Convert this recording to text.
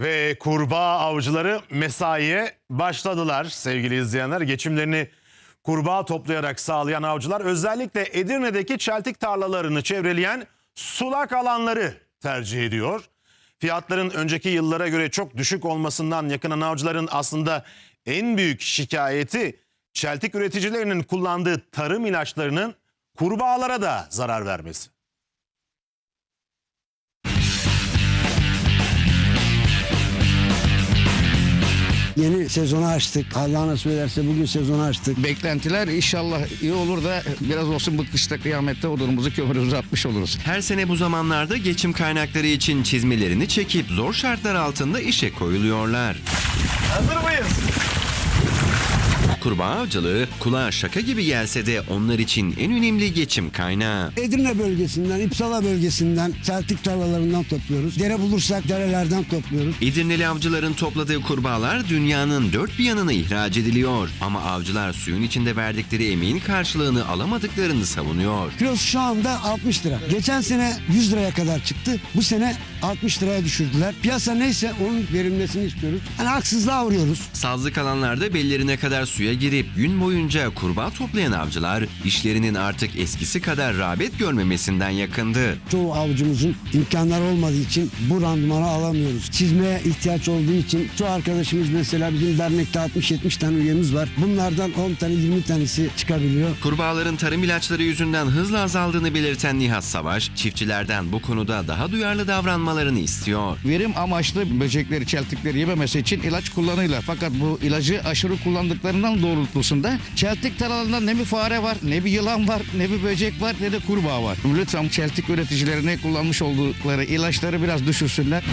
Ve kurbağa avcıları mesaiye başladılar sevgili izleyenler. Geçimlerini kurbağa toplayarak sağlayan avcılar özellikle Edirne'deki çeltik tarlalarını çevreleyen sulak alanları tercih ediyor. Fiyatların önceki yıllara göre çok düşük olmasından yakınan avcıların aslında en büyük şikayeti çeltik üreticilerinin kullandığı tarım ilaçlarının kurbağalara da zarar vermesi. Yeni sezonu açtık. Allah nasip ederse bugün sezonu açtık. Beklentiler inşallah iyi olur da biraz olsun bu kışta kıyamette odunumuzu kömürümüzü atmış oluruz. Her sene bu zamanlarda geçim kaynakları için çizmelerini çekip zor şartlar altında işe koyuluyorlar. Hazır mıyız? Kurbağa avcılığı kulağa şaka gibi gelse de onlar için en önemli geçim kaynağı. Edirne bölgesinden, İpsala bölgesinden, Celtik tarlalarından topluyoruz. Dere bulursak derelerden topluyoruz. Edirneli avcıların topladığı kurbağalar dünyanın dört bir yanına ihraç ediliyor. Ama avcılar suyun içinde verdikleri emeğin karşılığını alamadıklarını savunuyor. Kilosu şu anda 60 lira. Geçen sene 100 liraya kadar çıktı. Bu sene 60 liraya düşürdüler. Piyasa neyse onun verilmesini istiyoruz. Yani haksızlığa uğruyoruz. Sazlık alanlarda bellerine kadar suya girip gün boyunca kurbağa toplayan avcılar işlerinin artık eskisi kadar rağbet görmemesinden yakındı. Çoğu avcımızın imkanları olmadığı için bu randımanı alamıyoruz. Çizmeye ihtiyaç olduğu için çoğu arkadaşımız mesela bizim dernekte 60-70 tane üyemiz var. Bunlardan 10 tane 20 tanesi çıkabiliyor. Kurbağaların tarım ilaçları yüzünden hızla azaldığını belirten Nihat Savaş, çiftçilerden bu konuda daha duyarlı davranmalarını istiyor. Verim amaçlı böcekleri, çeltikleri yememesi için ilaç kullanıyorlar. Fakat bu ilacı aşırı kullandıklarından doğrultusunda çeltik tarlalarında ne bir fare var, ne bir yılan var, ne bir böcek var, ne de kurbağa var. Lütfen çeltik üreticilerine kullanmış oldukları ilaçları biraz düşürsünler.